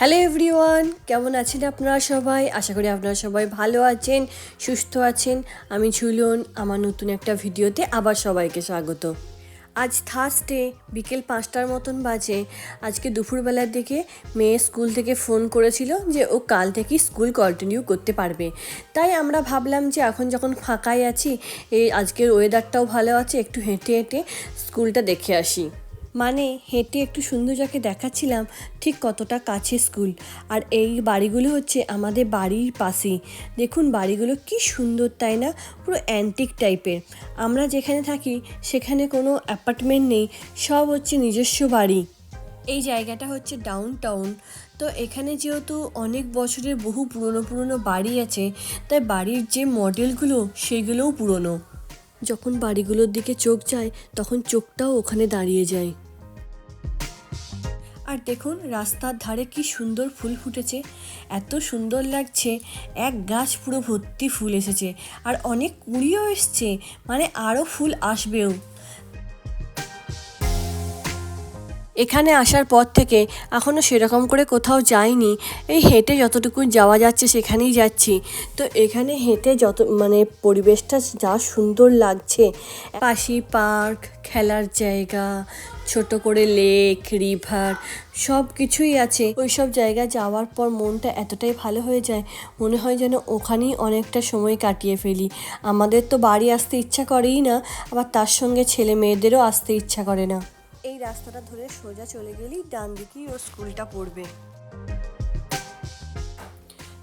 Hello everyone, কেমন আছেন আপনারা সবাই? আশা করি আপনারা সবাই ভালো আছেন, সুস্থ আছেন। আমি ঝুলন, আমার নতুন একটা ভিডিওতে আবার সবাইকে স্বাগত। আজ থার্সডে বিকেল পাঁচটার মতন বাজে। আজকে দুপুরবেলার দিকে মেয়ে স্কুল থেকে ফোন করেছিল যে ও কাল থেকে স্কুল কন্টিনিউ করতে পারবে। তাই আমরা ভাবলাম যে এখন যখন ফাঁকাই আছি, এই আজকের ওয়েদারটাও ভালো আছে, একটু হেঁটে হেঁটে স্কুলটা দেখে আসি। মানে হেঁটে একটু সুন্দর যাকে দেখাচ্ছিলাম ঠিক কতটা কাছে স্কুল। আর এই বাড়িগুলো হচ্ছে আমাদের বাড়ির পাশেই। দেখুন বাড়িগুলো কি সুন্দর, তাই না? পুরো অ্যান্টিক টাইপের আমরা যেখানে থাকি, সেখানে কোনো অ্যাপার্টমেন্ট নেই, সব হচ্ছে নিজস্ব বাড়ি। এই জায়গাটা হচ্ছে ডাউন টাউন তো এখানে যেহেতু অনেক বছরের বহু পুরনো পুরনো বাড়ি আছে, তাই বাড়ির যে মডেলগুলো সেগুলোও পুরনো। যখন বাড়িগুলোর দিকে চোখ যায়, তখন চোখটাও ওখানে দাঁড়িয়ে যায়। আর দেখুন রাস্তার ধারে কি সুন্দর ফুল ফুটেছে। এত সুন্দর লাগছে, এক গাছ পুরো ভর্তি ফুল এসেছে। আর অনেক কুড়িও এসছে মানে আরও ফুল আসবেও। এখানে আসার পর থেকে এখনও সেরকম করে কোথাও যাইনি। এই হেঁটে যতটুকু যাওয়া যাচ্ছে সেখানেই যাচ্ছি। তো এখানে হেঁটে যত মানে পরিবেশটা যা সুন্দর লাগছে। পাশি পার্ক, খেলার জায়গা, ছোট করে লেক, রিভার সব কিছুই আছে। ওই সব জায়গায় যাওয়ার পর মনটা এতটাই ভালো হয়ে যায়, মনে হয় যেন ওখানেই অনেকটা সময় কাটিয়ে ফেলি। আমাদের তো বাড়ি আসতে ইচ্ছা করেই না, আবার তার সঙ্গে ছেলে মেয়েদেরও আসতে ইচ্ছা করে না। এই রাস্তাটা ধরে সোজা চলে গেলেই ডান দিকেই ও স্কুলটা পড়বে।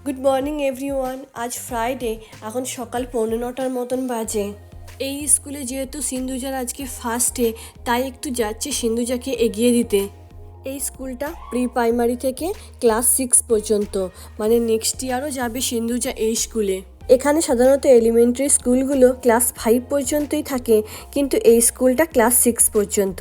গুড মর্নিং এভরিওয়ান আজ ফ্রাইডে এখন সকাল পৌনে নটার মতন বাজে। এই স্কুলে যেহেতু সিন্ধুজার আজকে ফার্স্টে তাই একটু যাচ্ছে সিন্ধুজাকে এগিয়ে দিতে। এই স্কুলটা প্রি প্রাইমারি থেকে ক্লাস সিক্স পর্যন্ত মানে নেক্সট ইয়ারও যাবে সিন্ধুজা এই স্কুলে। এখানে সাধারণত এলিমেন্টারি স্কুলগুলো ক্লাস ফাইভ পর্যন্তই থাকে, কিন্তু এই স্কুলটা ক্লাস সিক্স পর্যন্ত।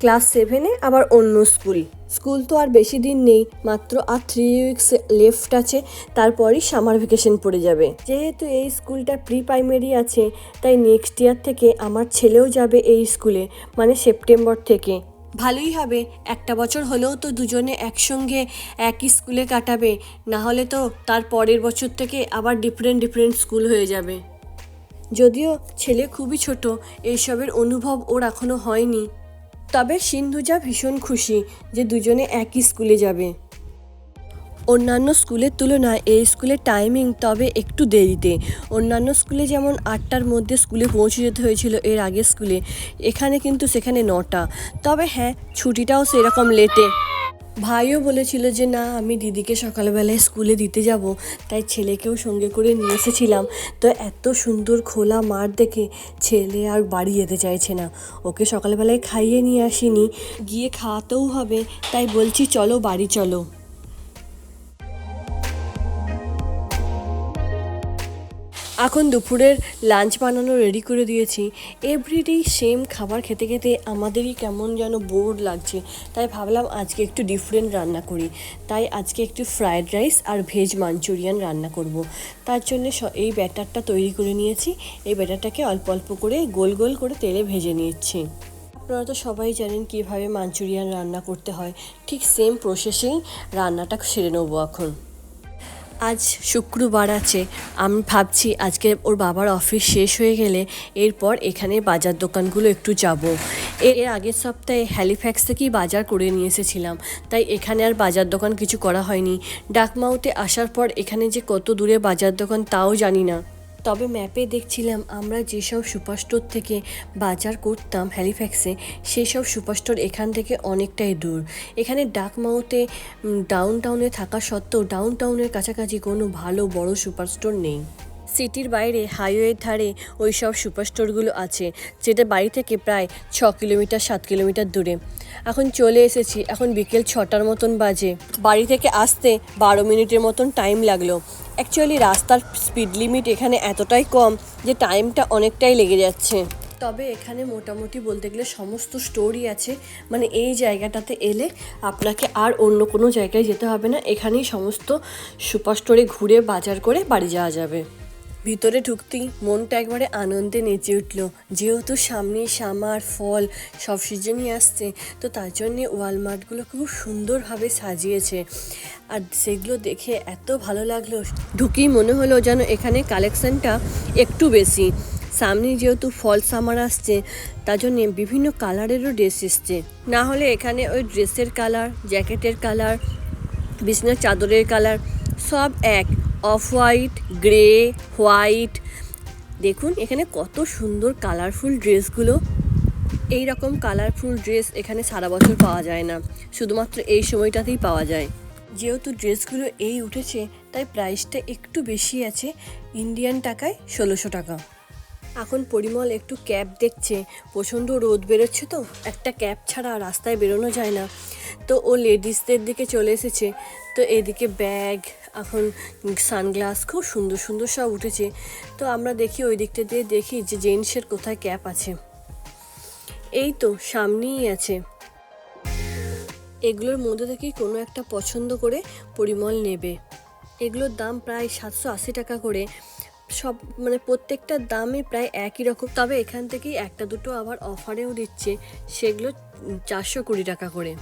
ক্লাস সেভেনে আবার অন্য স্কুল। স্কুল তো আর বেশি দিন নেই, মাত্র আর থ্রি উইকস লেফট আছে, তারপরই সামার ভ্যাকেশন পড়ে যাবে। যেহেতু এই স্কুলটা প্রি প্রাইমারি আছে, তাই নেক্সট ইয়ার থেকে আমার ছেলেও যাবে এই স্কুলে মানে সেপ্টেম্বর থেকে। ভালোই হবে। একটা বছর হলেও তো দুজনে একসঙ্গে একই স্কুলে কাটাবে। না হলে তো তার পরের বছর থেকে আবার ডিফারেন্ট ডিফারেন্ট স্কুল হয়ে যাবে। যদিও ছেলে খুবই ছোট, এইসবের অনুভব ওর এখনও হয়নি। তবে সিন্ধুজা ভীষণ খুশি যে দুজনে একই স্কুলে যাবে। অন্যান্য স্কুলের তুলনায় এই স্কুলের টাইমিং তবে একটু দেরিতে। অন্যান্য স্কুলে যেমন আটটার মধ্যে স্কুলে পৌঁছে যেতে হয়েছিল এর আগে স্কুলে, এখানে কিন্তু সেখানে নটা। তবে হ্যাঁ ছুটিটাও সেরকম লেটে ভাইও বলেছিল যে, না, আমি দিদিকে সকালবেলায় স্কুলে দিতে যাব। তাই ছেলেকেও সঙ্গে করে নিয়ে এসেছিলাম। তো এত সুন্দর খোলা মাঠ দেখে ছেলে আর বাড়ি যেতে চাইছে না। ওকে সকালবেলায় খাইয়ে নিয়ে আসিনি। গিয়ে খাওয়াতেও হবে। তাই বলছি, চলো, বাড়ি চলো। এখন দুপুরের লাঞ্চ বানানো রেডি করে দিয়েছি। এভরিডেই সেম খাবার খেতে খেতে আমাদেরই কেমন যেন বোর লাগছে। তাই ভাবলাম আজকে একটু ডিফারেন্ট রান্না করি। তাই আজকে একটু ফ্রায়েড রাইস আর ভেজ মাঞ্চুরিয়ান রান্না করব। তার জন্য এই ব্যাটারটা তৈরি করে নিয়েছি। এই ব্যাটারটাকে অল্প অল্প করে গোল গোল করে তেলে ভেজে নিচ্ছি। আপনারা তো সবাই জানেন কীভাবে মাঞ্চুরিয়ান রান্না করতে হয়। ঠিক সেম প্রসেসেই রান্নাটা সেরে নেব এখন। আজ শুক্রবার আছে। আমি ভাবছি আজকে ওর বাবার অফিস শেষ হয়ে গেলে এরপর এখানে বাজার দোকানগুলো একটু যাব। এর আগের সপ্তাহে হ্যালিফ্যাক্স থেকেই বাজার করে নিয়ে এসেছিলাম। তাই এখানে আর বাজার দোকান কিছু করা হয়নি। ডাকমাউতে আসার পর এখানে যে কত দূরে বাজার দোকান তাও জানি না। তবে ম্যাপে দেখছিলাম আমরা যেসব সুপারস্টোর থেকে বাজার করতাম হ্যালিফ্যাক্সে, সেসব সুপারস্টোর এখান থেকে অনেকটাই দূর। এখানে ডাকমাউতে ডাউন টাউনে থাকা সত্ত্বেও ডাউন টাউনের কাছাকাছি কোনো ভালো বড় সুপারস্টোর নেই। সিটির বাইরে, হাইওয়ের ধারে ওই সব সুপারস্টোরগুলো আছে, যেটা বাড়ি থেকে প্রায় ছ কিলোমিটার, সাত কিলোমিটার দূরে। এখন চলে এসেছি, এখন বিকেল ছটার মতন বাজে। বাড়ি থেকে আসতে বারো মিনিটের মতন টাইম লাগল। অ্যাকচুয়ালি রাস্তার স্পিড লিমিট এখানে এতটাই কম যে টাইমটা অনেকটাই লেগে যাচ্ছে। তবে এখানে মোটামুটি বলতে গেলে সমস্ত স্টোরই আছে। মানে এই জায়গাটাতে এলে আপনাকে আর অন্য কোনো জায়গায় যেতে হবে না। এখানেই সমস্ত সুপার স্টোরে ঘুরে বাজার করে বাড়ি যাওয়া যাবে। ভিতরে ঢুকতেই মনটা একবারে আনন্দে নেচে উঠল। যেহেতু সামনে সামার ফল সব সিজনই আসছে, তো তার জন্যে ওয়ালমার্টগুলো খুব সুন্দরভাবে সাজিয়েছে। আর সেগুলো দেখে এত ভালো লাগল, ঢুকেই মনে হলো যেন এখানে কালেকশনটা একটু বেশি। সামনে যেহেতু ফল সামার আসছে, তার জন্যে বিভিন্ন কালারেরও ড্রেস এসছে। না হলে এখানে ওই ড্রেসের কালার জ্যাকেটের কালার বিছনার চাদরের কালার সব এক। Off white, grey, white. দেখুন, এখানে কত সুন্দর কালারফুল ড্রেসগুলো। এই রকম কালারফুল ড্রেস এখানে সারা বছর পাওয়া যায় না। শুধুমাত্র এই সময়টাতেই পাওয়া যায়। যেহেতু ড্রেসগুলো এই উঠেছে, তাই প্রাইসটা একটু বেশি আছে। ইন্ডিয়ান টাকায় ষোলোশো টাকা। এখন পরিমল একটু ক্যাব দেখছে। প্রচণ্ড রোদ বেরোচ্ছে তো। একটা ক্যাব ছাড়া রাস্তায় বেরোনো যায় না। তো ও লেডিসদের দিকে চলে এসেছে। তো এদিকে ব্যাগ, এখন সানগ্লাস খুব সুন্দর সুন্দর সব উঠেছে। তো আমরা দেখি ওই দিকটা দিয়ে দেখি যে জেন্টসের কোথায় ক্যাপ আছে। এই তো, সামনেই আছে। এগুলোর মধ্যে থেকেই কোনো একটা পছন্দ করে পরিমল নেবে। এগুলোর দাম প্রায় সাতশো আশি টাকা করে। সব মানে প্রত্যেকটার দামে প্রায় একই রকম। তবে এখান থেকেই একটা দুটো আবার অফারেও দিচ্ছে। সেগুলো চারশো কুড়ি টাকা করে।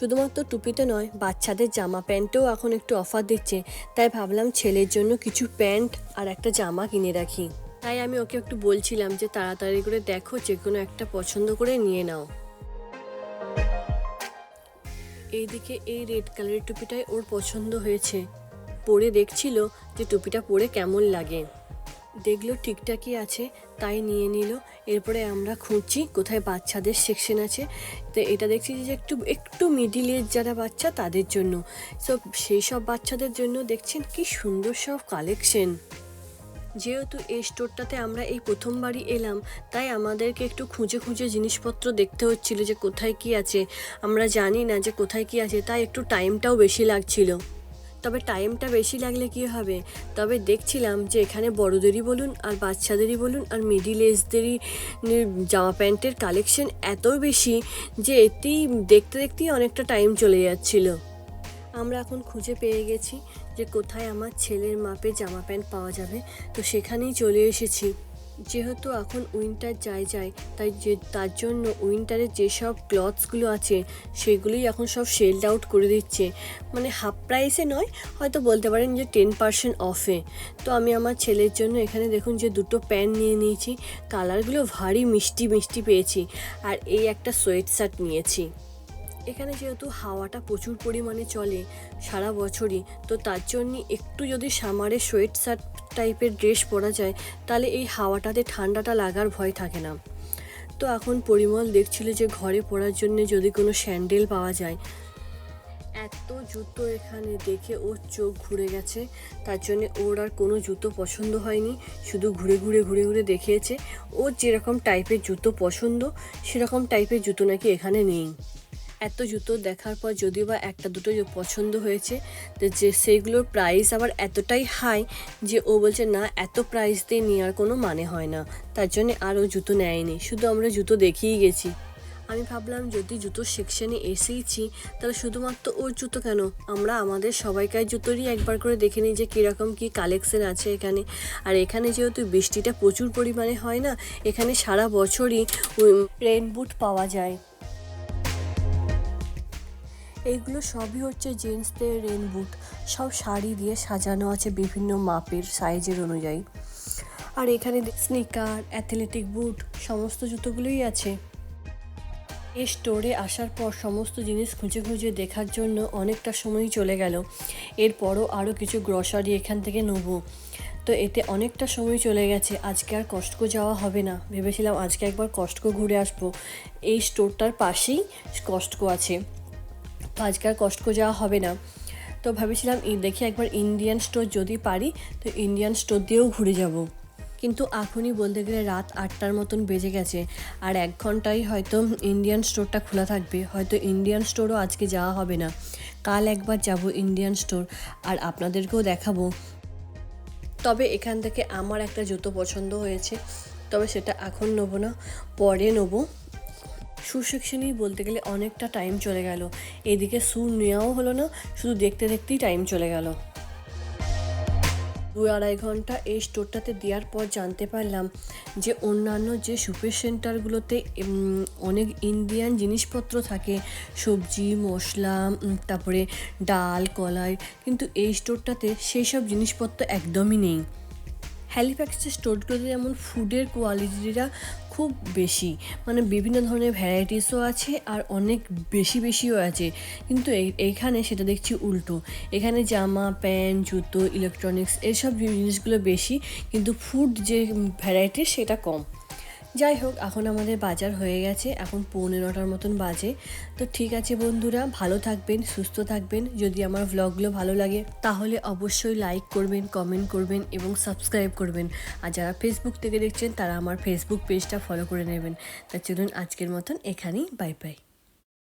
শুধুমাত্র টুপিতে নয়, বাচ্চাদের জামা প্যান্টেও এখন একটু অফার দিচ্ছে। তাই ভাবলাম ছেলের জন্য কিছু প্যান্ট আর একটা জামা কিনে রাখি। তাই আমি ওকে একটু বলছিলাম যে তাড়াতাড়ি করে দেখো যে কোনো একটা পছন্দ করে নিয়ে নাও। এইদিকে এই রেড কালারের টুপিটাই ওর পছন্দ হয়েছে। পরে দেখছিল যে টুপিটা পরে কেমন লাগে। দেখল ঠিকঠাকই আছে, তাই নিয়ে নিল। এরপরে আমরা খুঁজছি কোথায় বাচ্চাদের সেকশন আছে। তো এটা দেখছি যে একটু একটু মিডিল এজ যারা বাচ্চা, তাদের জন্য। সব সেই সব বাচ্চাদের জন্য দেখছেন কি সুন্দর সব কালেকশন যেহেতু এই স্টোরটাতে আমরা এই প্রথমবারই এলাম, তাই আমাদেরকে একটু খুঁজে খুঁজে জিনিসপত্র দেখতে হচ্ছিল যে কোথায় কি আছে। আমরা জানি না যে কোথায় কি আছে, তাই একটু টাইমটাও বেশি লাগছিল। তবে টাইমটা বেশি লাগলে কি হবে? তবে দেখছিলাম যে এখানে বড়োদেরই বলুন, আর বাচ্চাদেরই বলুন, আর মিডিল এজদেরই জামা প্যান্টের কালেকশন এত বেশি যে এতেই দেখতে দেখতেই অনেকটা টাইম চলে যাচ্ছিল। আমরা এখন খুঁজে পেয়ে গেছি যে কোথায় আমার ছেলের মাপে জামা প্যান্ট পাওয়া যাবে। তো সেখানেই চলে এসেছি। যেহেতু এখন উইন্টার যায় যায়, তাই যে, তার জন্য উইন্টারে যেসব ক্লথসগুলো আছে, সেগুলোই এখন সব সেলড আউট করে দিচ্ছে। মানে হাফ প্রাইসে নয়, হয়তো বলতে পারেন যে টেন পার্সেন্ট অফে তো আমি আমার ছেলের জন্য এখানে দেখুন যে দুটো প্যান্ট নিয়ে নিয়েছি কালারগুলো ভারী মিষ্টি মিষ্টি পেয়েছি। আর এই একটা সোয়েট শার্ট নিয়েছি। এখানে যেহেতু হাওয়াটা প্রচুর পরিমাণে চলে সারা বছরই, তো তার জন্য একটু যদি সামারে সোয়েট শার্ট টাইপের ড্রেস পরা যায়, তাহলে এই হাওয়াটাতে ঠান্ডাটা লাগার ভয় থাকে না। তো এখন পরিমল দেখছিল যে ঘরে পরার জন্য যদি কোনো স্যান্ডেল পাওয়া যায়। এত জুতো এখানে দেখে ওর চোখ ঘুরে গেছে। তার জন্য ওর আর কোনো জুতো পছন্দ হয়নি, শুধু ঘুরে ঘুরে ঘুরে ঘুরে দেখিয়েছে। ওর যেরকম টাইপের জুতো পছন্দ, সেরকম টাইপের জুতো নাকি এখানে নেই। এত জুতো দেখার পর যদিও বা একটা দুটো পছন্দ হয়েছে, তো যে সেইগুলোর প্রাইস আবার এতটাই হাই যে ও বলছে, না, এত প্রাইস দিয়ে নেওয়ার কোনো মানে হয় না। তার জন্যে আর ও জুতো নেয়নি। শুধু আমরা জুতো দেখিয়েই গেছি। আমি ভাবলাম, যদি জুতোর সেকশনে এসেইছি, তাহলে শুধুমাত্র ওর জুতো কেন? আমরা আমাদের সবাইকার জুতোরই একবার করে দেখে নিই যে কীরকম কী কালেকশন আছে এখানে। আর এখানে যেহেতু বৃষ্টিটা প্রচুর পরিমাণে হয় না, এখানে সারা বছরই রেন বুট পাওয়া যায়। এইগুলো সবই হচ্ছে জেন্টসদের রেন বুট। সব শাড়ি দিয়ে সাজানো আছে বিভিন্ন মাপের, সাইজের অনুযায়ী। আর এখানে স্নিকার, অ্যাথলেটিক বুট, সমস্ত জুতোগুলোই আছে। এই স্টোরে আসার পর সমস্ত জিনিস খুঁজে খুঁজে দেখার জন্য অনেকটা সময় চলে গেল। এরপরও আরও কিছু গ্রসারি এখান থেকে নেব। তো এতে অনেকটা সময় চলে গেছে, আজকে আর কষ্টকো যাওয়া হবে না। ভেবেছিলাম আজকে একবার কষ্টকো ঘুরে আসব। এই স্টোরটার পাশেই কষ্টকো আছে। আজকে আর কষ্টকো যাওয়া হবে না। তো ভেবেছিলাম দেখি একবার ইন্ডিয়ান স্টোর যদি পারি, তো ইন্ডিয়ান স্টোর দিয়েও ঘুরে যাব। কিন্তু এখনই বলতে গেলে রাত আটটার মতন বেজে গেছে। আর এক ঘন্টাই হয়তো ইন্ডিয়ান স্টোরটা খোলা থাকবে। হয়তো ইন্ডিয়ান স্টোরও আজকে যাওয়া হবে না। কাল একবার যাব ইন্ডিয়ান স্টোর আর আপনাদেরকেও দেখাবো। তবে এখান থেকে আমার একটা জুতো পছন্দ হয়েছে। তবে সেটা এখন নেব না, পরে নেব। শু সেকশনেই বলতে গেলে অনেকটা টাইম চলে গেল। এদিকে শু নেওয়াও হলো না, শুধু দেখতে দেখতেই টাইম চলে গেল। দু আড়াই ঘণ্টা এই স্টোরটাতে দেওয়ার পর জানতে পারলাম যে অন্যান্য যে সুপার সেন্টারগুলোতে অনেক ইন্ডিয়ান জিনিসপত্র থাকে, সবজি, মশলা তারপরে ডাল, কলাই, কিন্তু এই স্টোরটাতে সেই সব জিনিসপত্র একদমই নেই। হ্যালিফ্যাক্সের স্টোরগুলোতে যেমন ফুডের কোয়ালিটিটা খুব বেশি। মানে বিভিন্ন ধরনের ভ্যারাইটিসও আছে আর অনেক বেশি বেশিও আছে। কিন্তু এই- এইখানে সেটা দেখছি উল্টো। এখানে জামা, প্যান্ট, জুতো ইলেকট্রনিক্স এসব জিনিসগুলো বেশি, কিন্তু ফুড যে ভ্যারাইটি সেটা কম। যাই হোক, এখন আমাদের বাজার হয়ে গেছে। এখন পনেরোটার মতন বাজে। তো ঠিক আছে বন্ধুরা, ভালো থাকবেন, সুস্থ থাকবেন। যদি আমার ভ্লগগুলো ভালো লাগে, তাহলে অবশ্যই লাইক করবেন কমেন্ট করবেন এবং সাবস্ক্রাইব করবেন। আর যারা ফেসবুক থেকে দেখছেন, তারা আমার ফেসবুক পেজটা ফলো করে নেবেন। তা চলুন আজকের মতন এখানেই বাই বাই